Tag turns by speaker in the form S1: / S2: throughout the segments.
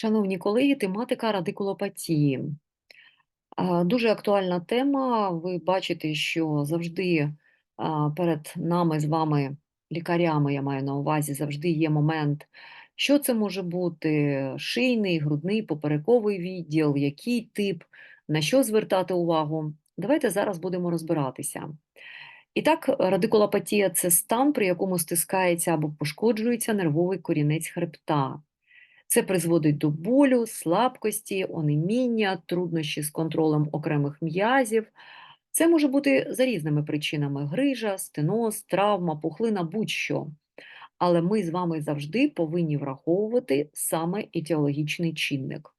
S1: Шановні колеги, тематика радикулопатії. Дуже актуальна тема. Ви бачите, що завжди перед нами з вами, лікарями, я маю на увазі, завжди є момент, що це може бути шийний, грудний, поперековий відділ, який тип, на що звертати увагу. Давайте зараз будемо розбиратися. І так, радикулопатія це стан, при якому стискається або пошкоджується нервовий корінець хребта. Це призводить до болю, слабкості, онеміння, труднощі з контролем окремих м'язів. Це може бути за різними причинами: грижа, стеноз, травма, пухлина, будь-що. Але ми з вами завжди повинні враховувати саме етіологічний чинник.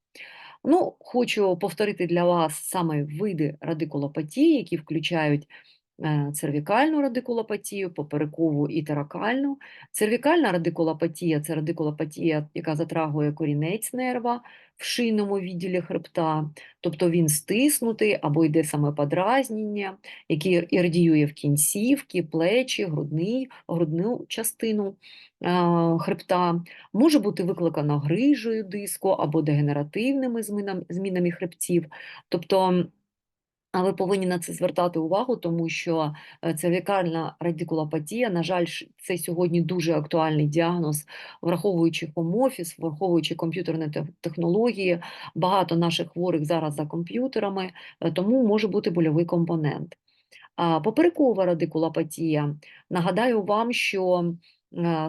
S1: Ну, хочу повторити для вас саме види радикулопатії, які включають цервікальну радикулопатію, поперекову і теракальну. Цервікальна радикулопатія це радикулопатія, яка затрагує корінець нерва в шийному відділі хребта, тобто він стиснутий або йде саме подразнення, яке і радіює в кінцівки, плечі, грудний, грудну частину е, хребта. Може бути викликана грижею диску або дегенеративними змінами, змінами хребців. Тобто а ви повинні на це звертати увагу, тому що е, цервікальна радикулопатія, на жаль, це сьогодні дуже актуальний діагноз, враховуючи хом-офіс, враховуючи комп'ютерні технології. Багато наших хворих зараз за комп'ютерами, е, тому може бути больовий компонент. А поперекова радикулопатія. Нагадаю вам, що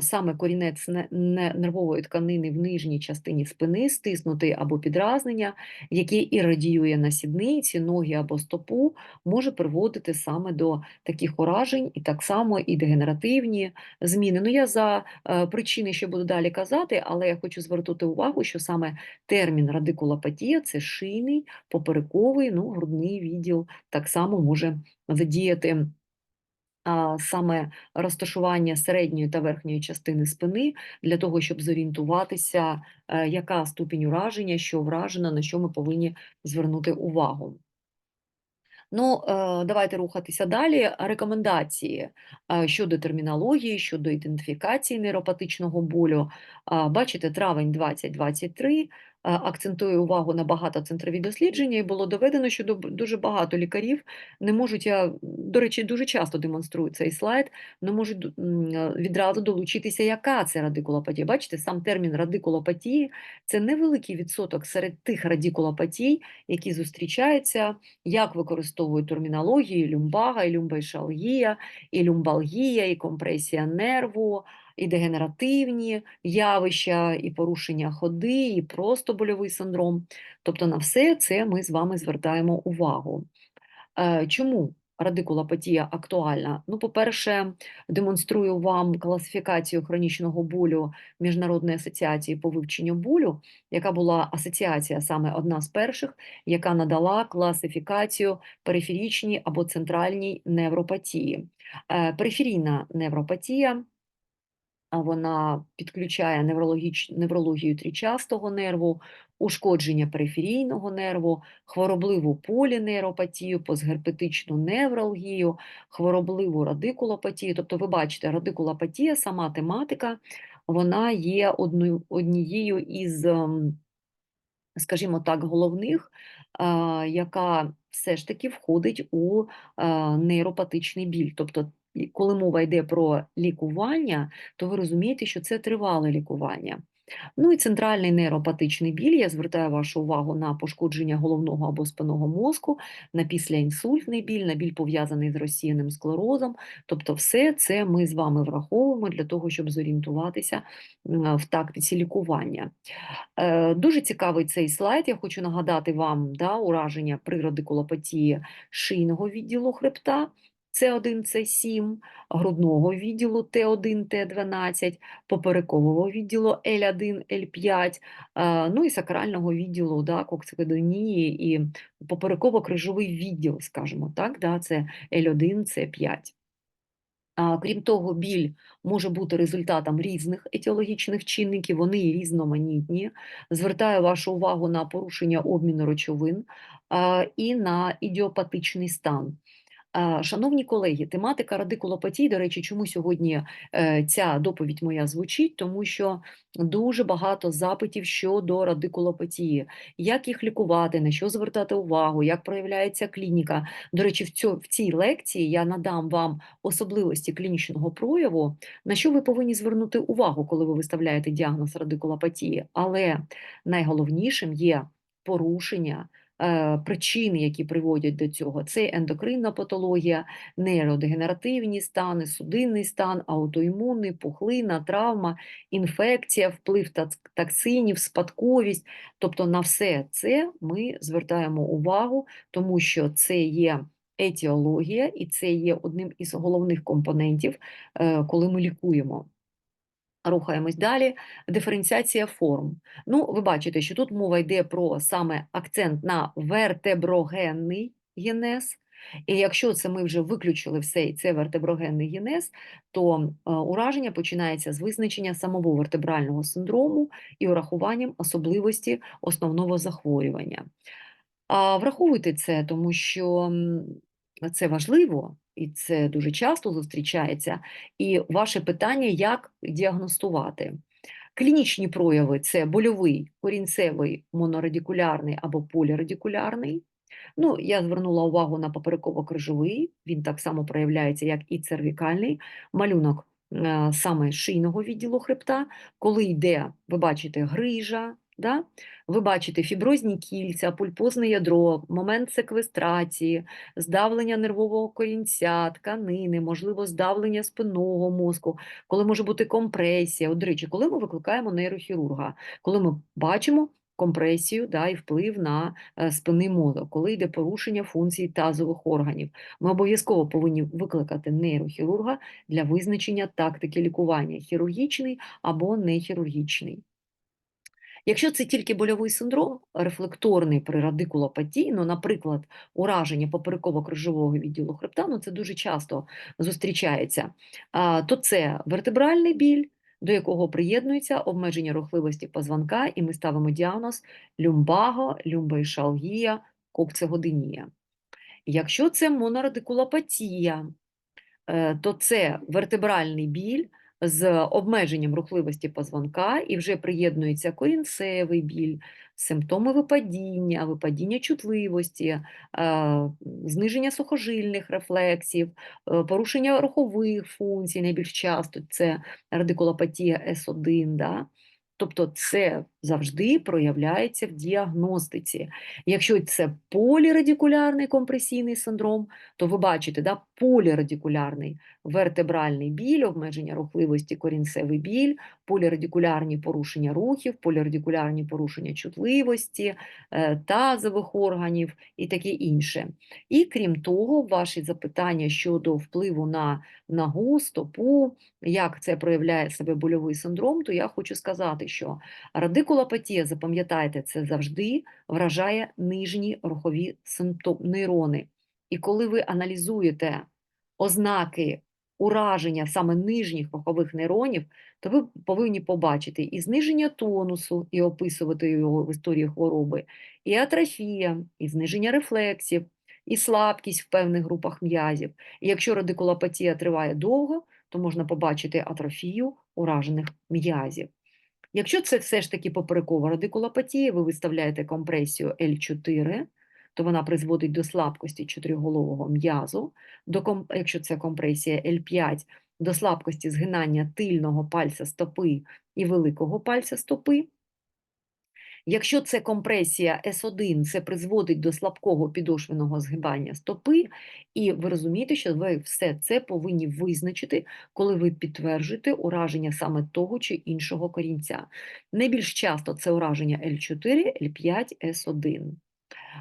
S1: саме корінець не- не- нервової тканини в нижній частині спини стиснутий або підразнення, яке і радіює на сідниці, ноги або стопу, може приводити саме до таких уражень, і так само і дегенеративні зміни. Ну, я за е, причини ще буду далі казати, але я хочу звернути увагу, що саме термін радикулопатія це шийний, поперековий, ну, грудний відділ так само може задіяти саме розташування середньої та верхньої частини спини для того, щоб зорієнтуватися, е, яка ступінь ураження, що вражено, на що ми повинні звернути увагу. Ну, е, давайте рухатися далі. Рекомендації е, щодо термінології, щодо ідентифікації нейропатичного болю. Бачите, травень 2023 е, акцентує увагу на багатоцентрові дослідження, і було доведено, що дуже багато лікарів не можуть, я, до речі, дуже часто демонструю цей слайд, не можуть е, відразу долучитися, яка це радикулопатія. Бачите, сам термін радикулопатії це невеликий відсоток серед тих радикулопатій, які зустрічаються як використовують термінології люмбага, і люмбайшалгія, і люмбалгія, і компресія нерву, і дегенеративні явища, і порушення ходи, і просто больовий синдром. Тобто на все це ми з вами звертаємо увагу. Е, Чому радикулопатія актуальна? Ну, по-перше, демонструю вам класифікацію хронічного болю Міжнародної асоціації по вивченню болю, яка була асоціація саме одна з перших, яка надала класифікацію периферічній або центральній невропатії. Е, Периферійна невропатія. Вона підключає неврологіч... неврологію трічастого нерву, ушкодження периферійного нерву, хворобливу полінейропатію, постгерпетичну невралгію, хворобливу радикулопатію. Тобто, ви бачите, радикулопатія, сама тематика, вона є однією із, ем, скажімо так, головних, яка все ж таки входить у нейропатичний біль. Тобто, коли мова йде про лікування, то ви розумієте, що це тривале лікування. Ну і центральний нейропатичний біль. Я звертаю вашу увагу на пошкодження головного або спинного мозку, на післяінсультний біль, на біль пов'язаний з розсіяним склерозом. Тобто, все це ми з вами враховуємо для того, щоб зорієнтуватися в тактиці лікування. Е, Дуже цікавий цей слайд. Я хочу нагадати вам да, ураження при радикулопатії шийного відділу хребта. С1, С7, грудного відділу Т1, Т12, поперекового відділу L1, L5, е, ну і сакрального відділу да, кокцидонії і попереково-крижовий відділ, скажімо так, да, це L1, С5. Крім того, біль може бути результатом різних етіологічних чинників, вони різноманітні. Звертаю вашу увагу на порушення обміну речовин і на ідіопатичний стан. Шановні колеги, тематика радикулопатії, до речі, чому сьогодні е, ця доповідь моя звучить? Тому що дуже багато запитів щодо радикулопатії, як їх лікувати, на що звертати увагу, як проявляється клініка. До речі, в, цьо, в цій лекції я надам вам особливості клінічного прояву, на що ви повинні звернути увагу, коли ви виставляєте діагноз радикулопатії. Але найголовнішим є порушення. Е, причини, які приводять до цього, це ендокринна патологія, нейродегенеративні стани, судинний стан, аутоімунний, пухлина, травма, інфекція, вплив токсинів, спадковість. Тобто на все це ми звертаємо увагу, тому що це є. Етіологія, і це є одним із головних компонентів, е, коли ми лікуємо. Рухаємось далі. Диференціація форм. Ну, ви бачите, що тут мова йде про саме акцент на вертеброгенний генез. І якщо це ми вже виключили все і це вертеброгенний генез, то е, ураження починається з визначення самого вертебрального синдрому і урахуванням особливості основного захворювання. А Враховуйте це, тому що це важливо, і це дуже часто зустрічається. І ваше питання, як діагностувати? Клінічні прояви це больовий, корінцевий, монорадикулярний або полірадикулярний. Ну, я звернула увагу на попереково-крижовий, він так само проявляється, як і цервікальний малюнок е, саме шийного відділу хребта, коли йде, ви бачите, грижа, Да? Ви бачите фіброзні кільця, пульпозне ядро, момент секвестрації, здавлення нервового корінця, тканини, можливо, здавлення спинного мозку, коли може бути компресія. От, До речі, коли ми викликаємо нейрохірурга, коли ми бачимо компресію да, і вплив на е, спинний мозок, коли йде порушення функцій тазових органів, ми обов'язково повинні викликати нейрохірурга для визначення тактики лікування хірургічний або нехірургічний. Якщо це тільки больовий синдром, рефлекторний при радикулопатії, ну, наприклад, ураження попереково-крижового відділу хребта, ну це дуже часто зустрічається, то це вертебральний біль, до якого приєднується обмеження рухливості позвонка, і ми ставимо діагноз люмбаго, люмбоішалгія, кокцегодинія. Якщо це монорадикулопатія, е, то це вертебральний біль з обмеженням рухливості позвонка і вже приєднується корінцевий біль, симптоми випадіння, випадіння чутливості, е, зниження сухожильних рефлексів, е, порушення рухових функцій, найбільш часто це радикулопатія С1. Да? Тобто це завжди проявляється в діагностиці. Якщо це полірадикулярний компресійний синдром, то ви бачите, да, полірадикулярний вертебральний біль, обмеження рухливості, корінцевий біль, полірадикулярні порушення рухів, полірадикулярні порушення чутливості, е, тазових органів і таке інше. І крім того, ваші запитання щодо впливу на ногу, стопу, як це проявляє себе больовий синдром, то я хочу сказати, що радикулопатія, запам'ятайте, це завжди вражає нижні рухові нейрони. І коли ви аналізуєте ознаки ураження саме нижніх рухових нейронів, то ви повинні побачити і зниження тонусу, і описувати його в історії хвороби, і атрофія, і зниження рефлексів, і слабкість в певних групах м'язів. І якщо радикулопатія триває довго, то можна побачити атрофію уражених м'язів. Якщо це все ж таки поперекова радикулопатія, ви виставляєте компресію L4, то вона призводить до слабкості чотириголового м'язу, до, якщо це компресія L5, до слабкості згинання тильного пальця стопи і великого пальця стопи. Якщо це компресія С1, це призводить до слабкого підошвеного згибання стопи, і ви розумієте, що ви все це повинні визначити, коли ви підтверджуєте ураження саме того чи іншого корінця. Найбільш часто це ураження L4, L5, S1.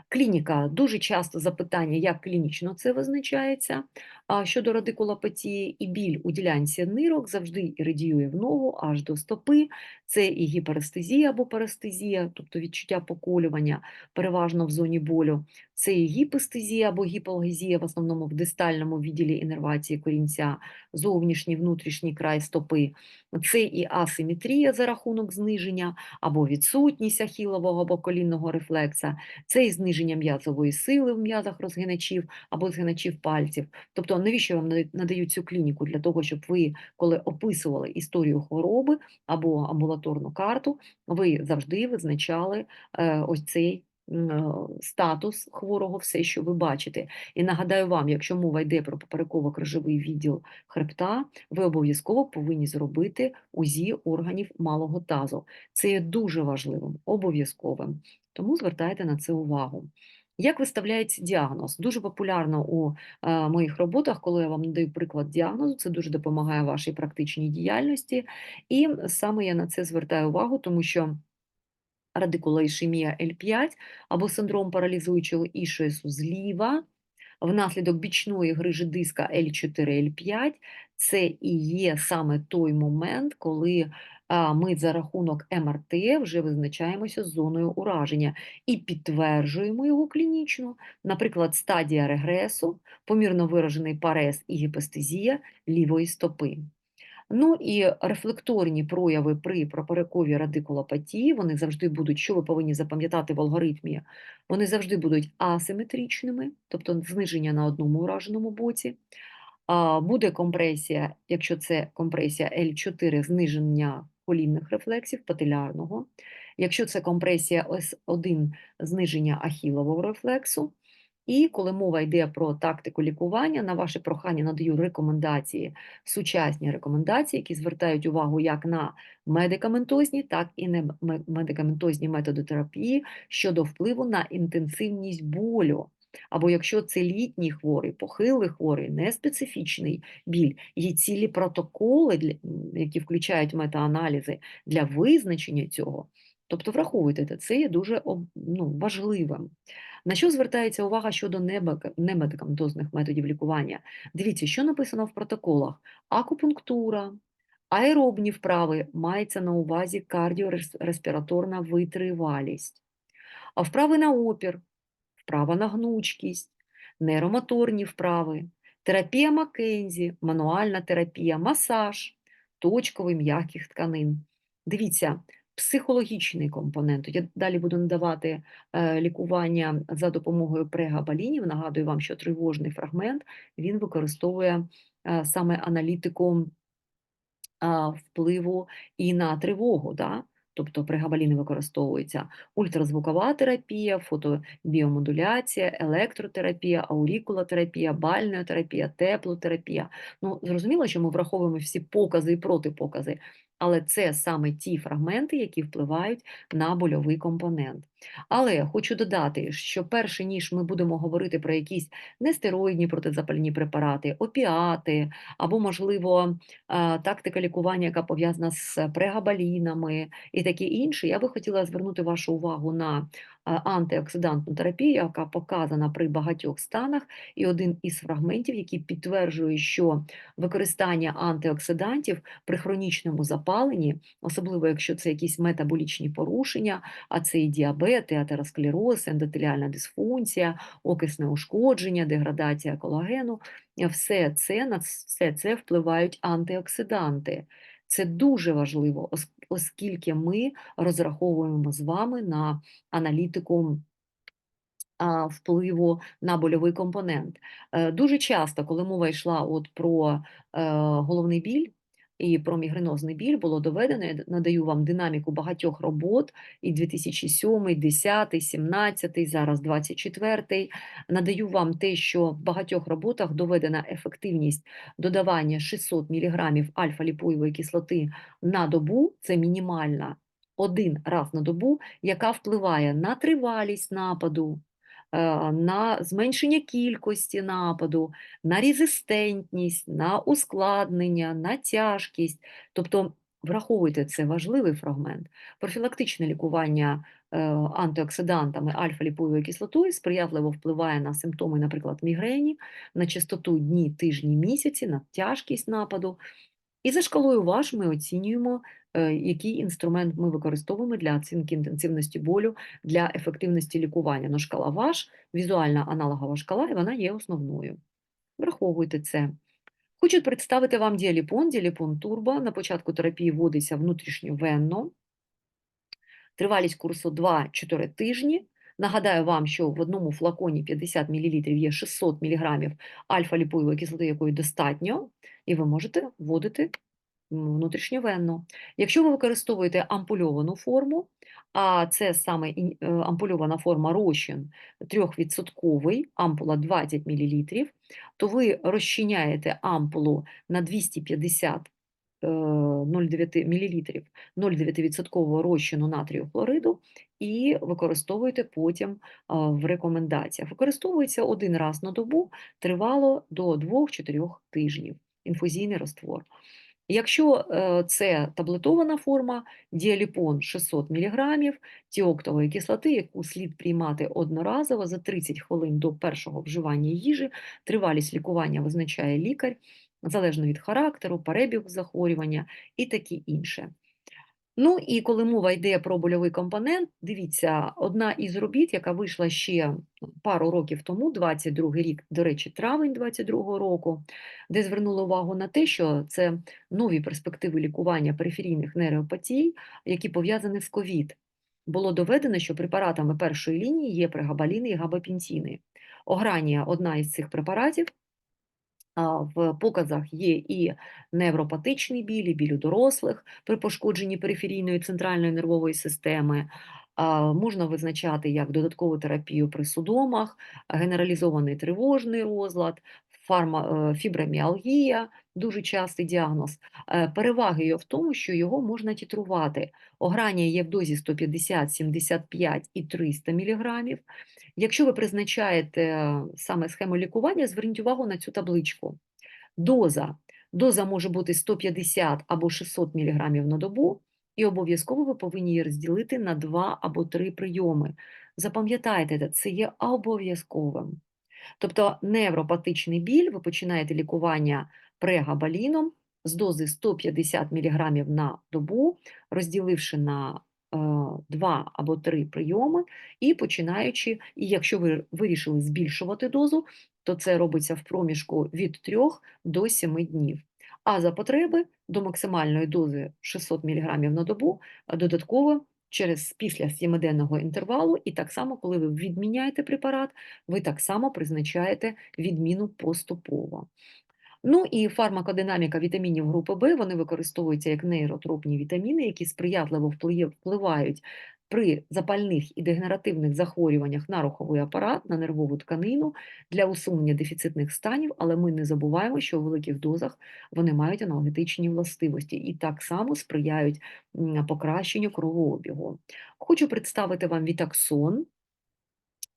S1: Клініка дуже часто запитання, як клінічно це визначається. А щодо радикулопатії і біль у ділянці нирок завжди радіює в ногу аж до стопи. Це і гіперестезія або парестезія, тобто відчуття поколювання, переважно в зоні болю. Це і гіпестезія або гіпалгезія, в основному в дистальному відділі інервації корінця, зовнішній внутрішній край стопи. Це і асиметрія за рахунок зниження або відсутність ахілового або колінного рефлекса, це і зниження м'язової сили в м'язах розгиначів або згиначів пальців. Тобто, навіщо вам нада- надають цю клініку? Для того, щоб ви, коли описували історію хвороби або амбулаторну карту, ви завжди визначали е, ось цей е, статус хворого, все, що ви бачите. І нагадаю вам, якщо мова йде про попереково-крижовий відділ хребта, ви обов'язково повинні зробити УЗІ органів малого тазу. Це є дуже важливим, обов'язковим. Тому звертайте на це увагу. Як виставляється діагноз? Дуже популярно у е, моїх роботах, коли я вам надаю приклад діагнозу, це дуже допомагає вашій практичній діяльності. І саме я на це звертаю увагу, тому що радикулоішемія L5 або синдром паралізуючого ішоїсу зліва внаслідок бічної грижі диска L4-L5 це і є саме той момент, коли ми за рахунок МРТ вже визначаємося з зоною ураження і підтверджуємо його клінічно, наприклад, стадія регресу, помірно виражений парез і гіпестезія лівої стопи. Ну і рефлекторні прояви при пропариковій радикулопатії, вони завжди будуть, що ви повинні запам'ятати в алгоритмі, вони завжди будуть асиметричними, тобто зниження на одному ураженому боці. Буде компресія, якщо це компресія L4, зниження колінних рефлексів, пателярного. Якщо це компресія S1, зниження ахілового рефлексу. І коли мова йде про тактику лікування, на ваше прохання надаю рекомендації, сучасні рекомендації, які звертають увагу як на медикаментозні, так і не медикаментозні методи терапії щодо впливу на інтенсивність болю. Або якщо це літній хворий, похилий хворий, неспецифічний біль, є цілі протоколи, які включають метааналізи для визначення цього. Тобто враховуйте це, є дуже ну, важливим. На що звертається увага щодо немедикаментозних методів лікування? Дивіться, що написано в протоколах: акупунктура, аеробні вправи мається на увазі кардіореспіраторна витривалість, а вправи на опір, вправа на гнучкість, нейромоторні вправи, терапія Маккензі, мануальна терапія, масаж, точковий м'яких тканин. Дивіться, психологічний компонент. Я далі буду надавати е, лікування за допомогою прегабалінів. Нагадую вам, що тривожний фрагмент він використовує е, саме аналітику впливу і на тривогу. Да? Тобто прегабаліни використовуються ультразвукова терапія, фотобіомодуляція, електротерапія, аурікулотерапія, бальнеотерапія, теплотерапія. Ну, зрозуміло, що ми враховуємо всі покази і протипокази, але це саме ті фрагменти, які впливають на больовий компонент. Але хочу додати, що перше ніж ми будемо говорити про якісь нестероїдні протизапальні препарати, опіати або, можливо, тактика лікування, яка пов'язана з прегабалінами і таке інше, я би хотіла звернути вашу увагу на антиоксидантну терапію, яка показана при багатьох станах, і один із фрагментів, який підтверджує, що використання антиоксидантів при хронічному запаленні, особливо якщо це якісь метаболічні порушення, а це і діабет, і атеросклероз, ендотеліальна дисфункція, окисне ушкодження, деградація колагену, все це на все це впливають антиоксиданти. Це дуже важливо, оскільки ми розраховуємо з вами на аналітику впливу на больовий компонент. Е, Дуже часто, коли мова йшла от про е, головний біль і про мігренозний біль, було доведено, я надаю вам динаміку багатьох робот, і 2007, 10, 17, зараз 24, надаю вам те, що в багатьох роботах доведена ефективність додавання 600 мг альфа-ліпоєвої кислоти на добу, це мінімальна, один раз на добу, яка впливає на тривалість нападу, на зменшення кількості нападу, на резистентність, на ускладнення, на тяжкість. Тобто враховуйте, це важливий фрагмент. Профілактичне лікування е, антиоксидантами альфа-ліповою кислотою сприятливо впливає на симптоми, наприклад, мігрені, на частоту дні, тижні, місяці, на тяжкість нападу. І за шкалою ВАШ ми оцінюємо, е, який інструмент ми використовуємо для оцінки інтенсивності болю для ефективності лікування. Ну, шкала ВАШ, візуальна аналогова шкала, і вона є основною. Враховуйте це. Хочу представити вам діаліпон, діаліпон турбо. На початку терапії вводиться внутрішньовенно. Тривалість курсу 2-4 тижні. Нагадаю вам, що в одному флаконі 50 мл є 600 мг альфа-ліпової кислоти, якої достатньо, і ви можете вводити внутрішньовенно. Якщо ви використовуєте ампульовану форму, а це саме е, ампульована форма розчин 3%, ампула 20 мл, то ви розчиняєте ампулу на 250 е, 0,9 мл 0,9% розчину натрію хлориду і використовуєте потім в рекомендаціях. Використовується один раз на добу, тривало до 2-4 тижнів. Інфузійний раствор. Якщо е, це таблетована форма, діаліпон 600 мг тіоктової кислоти, яку слід приймати одноразово за 30 хвилин до першого вживання їжі, тривалість лікування визначає лікар, залежно від характеру, перебігу захворювання і таке інше. Ну і коли мова йде про больовий компонент, дивіться, одна із робіт, яка вийшла ще пару років тому, 22 рік, до речі, травень 22 року, де звернули увагу на те, що це нові перспективи лікування периферійних нейропатій, які пов'язані з ковід. Було доведено, що препаратами першої лінії є прегабаліни і габапентіни. Огранія – одна із цих препаратів, В показах є і невропатичний біль, і біль у дорослих при пошкодженні периферійної центральної нервової системи. Можна визначати як додаткову терапію при судомах, генералізований тривожний розлад, фарма, е, фіброміалгія, дуже частий діагноз. Е, Переваги його в тому, що його можна тітрувати. Огранія є в дозі 150, 75 і 300 мг. Якщо ви призначаєте е, саме схему лікування, зверніть увагу на цю табличку. Доза. Доза може бути 150 або 600 мг на добу, і обов'язково ви повинні її розділити на 2 або 3 прийоми. Запам'ятайте, це є обов'язковим. Тобто невропатичний біль, ви починаєте лікування прегабаліном з дози 150 мг на добу, розділивши на два або три прийоми, і починаючи, і якщо ви вирішили збільшувати дозу, то це робиться в проміжку від 3 до 7 днів. А за потреби до максимальної дози 600 мг на добу е, додатково через після 7-денного інтервалу, і так само, коли ви відміняєте препарат, ви так само призначаєте відміну поступово. Ну і фармакодинаміка вітамінів групи В, вони використовуються як нейротропні вітаміни, які сприятливо впливають при запальних і дегенеративних захворюваннях на руховий апарат, на нервову тканину для усунення дефіцитних станів, але ми не забуваємо, що у великих дозах вони мають аналгетичні властивості і так само сприяють покращенню кровообігу. Хочу представити вам вітаксон,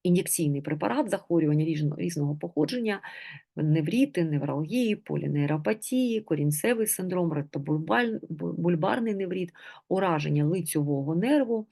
S1: ін'єкційний препарат захворювання різного походження, невріти, невралгії, полінейропатії, корінцевий синдром, ретобульбарний невріт, ураження лицьового нерву.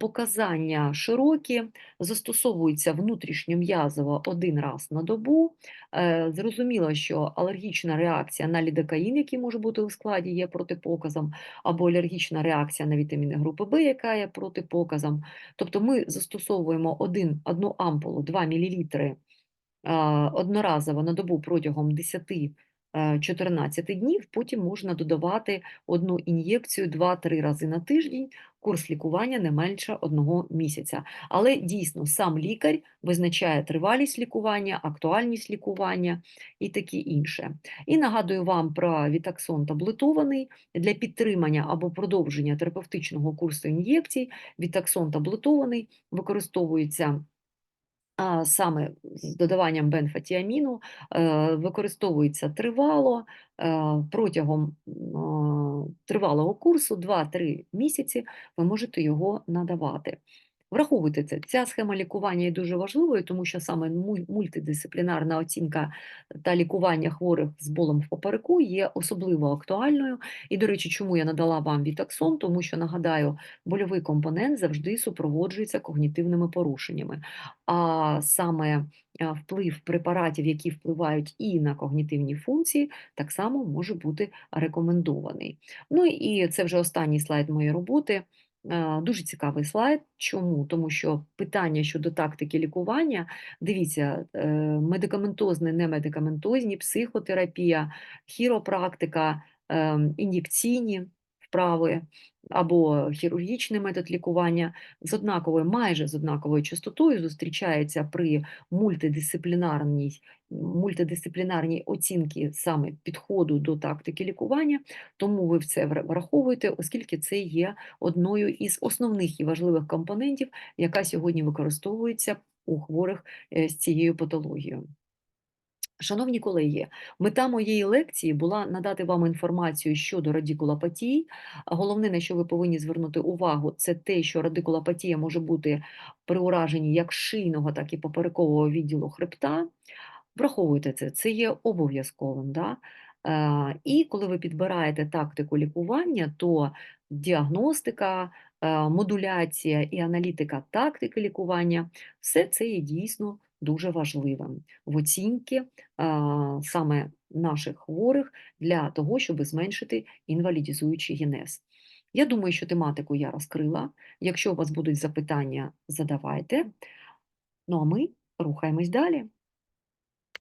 S1: Показання широкі, застосовуються внутрішньом'язово один раз на добу. Е, Зрозуміло, що алергічна реакція на лідокаїн, який може бути у складі, є протипоказом, або алергічна реакція на вітаміни групи В, яка є протипоказом. Тобто ми застосовуємо один, одну ампулу 2 мл одноразово на добу протягом 10-14 днів, потім можна додавати одну ін'єкцію 2-3 рази на тиждень, курс лікування не менше одного місяця. Але дійсно сам лікар визначає тривалість лікування, актуальність лікування і таке інше. І нагадую вам про вітаксон таблетований для підтримання або продовження терапевтичного курсу ін'єкцій. Вітаксон таблетований використовується а саме з додаванням бенфатіаміну, е, використовується тривало е, протягом тривалого курсу 2-3 місяці ви можете його надавати. Враховуйте це. Ця схема лікування є дуже важливою, тому що саме мультидисциплінарна оцінка та лікування хворих з болем в попереку є особливо актуальною. І, до речі, чому я надала вам вітаксон? Тому що нагадаю, больовий компонент завжди супроводжується когнітивними порушеннями. А саме вплив препаратів, які впливають і на когнітивні функції, так само може бути рекомендований. Ну і це вже останній слайд моєї роботи. Е, Дуже цікавий слайд. Чому? Тому що питання щодо тактики лікування, дивіться, е, медикаментозне, немедикаментозні, психотерапія, хіропрактика, ем, ін'єкційні вправи або хірургічний метод лікування з однаковою, майже з однаковою частотою зустрічається при мультидисциплінарній, мультидисциплінарній оцінці саме підходу до тактики лікування, тому ви в це враховуєте, оскільки це є одною із основних і важливих компонентів, яка сьогодні використовується у хворих е, з цією патологією. Шановні колеги, мета моєї лекції була надати вам інформацію щодо радикулопатії. Головне, на що ви повинні звернути увагу, це те, що радикулопатія може бути при ураженні як шийного, так і поперекового відділу хребта. Враховуйте це, це є обов'язковим. Да? Е, І коли ви підбираєте тактику лікування, то діагностика, е, модуляція і аналітика тактики лікування все це є дійсно дуже важливим в оцінці саме наших хворих для того, щоб зменшити інвалідізуючий генез. Я думаю, що тематику я розкрила. Якщо у вас будуть запитання, задавайте. Ну а ми рухаємось далі.